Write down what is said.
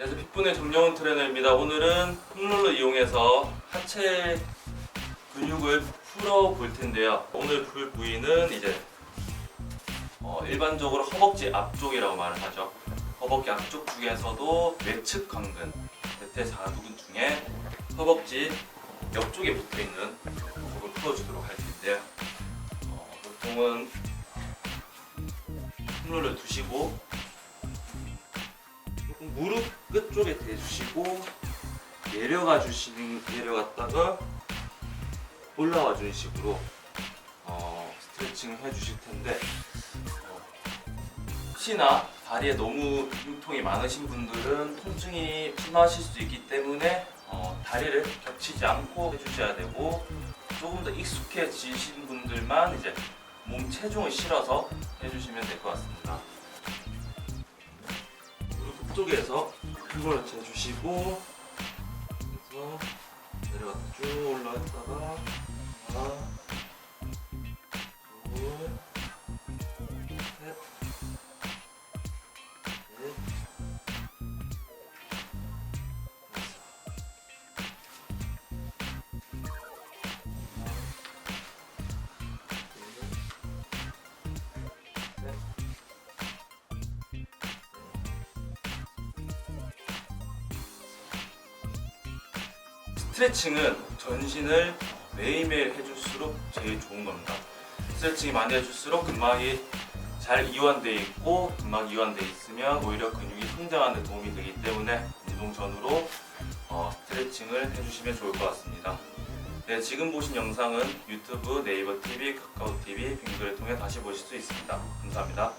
안녕하세요. 핏분의 정영훈 트레이너입니다. 오늘은 홈롤러 이용해서 하체 근육을 풀어 볼 텐데요. 오늘 풀 부위는 이제 어, 일반적으로 허벅지 앞쪽이라고 말을 하죠. 허벅지 앞쪽 중에서도 외측 관근, 대퇴사두근 중에 허벅지 옆쪽에 붙어 있는 부분 풀어주도록 할 텐데요. 어, 보통은 홈롤을 두시고 무릎 끝 쪽에 대주시고 내려가 주시는 내려갔다가 올라와 주는 식으로 어, 스트레칭을 해주실 텐데 어, 혹시나 다리에 너무 근육통이 많으신 분들은 통증이 심하실 수 있기 때문에 어, 다리를 겹치지 않고 해주셔야 되고 조금 더 익숙해지신 분들만 이제 몸 체중을 실어서 해주시면 될 것 같습니다. 무릎 쪽에서 흰볼을 재주시고 그래서 내려갔다. 쭉 올라갔다가 하 스트레칭은 전신을 매일매일 해줄수록 제일 좋은 겁니다. 스트레칭이 많이 해줄수록 근막이 잘 이완되어 있고 근막 이완되어 있으면 오히려 근육이 성장하는 데 도움이 되기 때문에 운동 전후로 어, 스트레칭을 해주시면 좋을 것 같습니다. 네, 지금 보신 영상은 유튜브, 네이버 TV, 카카오 TV, 빙글을 통해 다시 보실 수 있습니다. 감사합니다.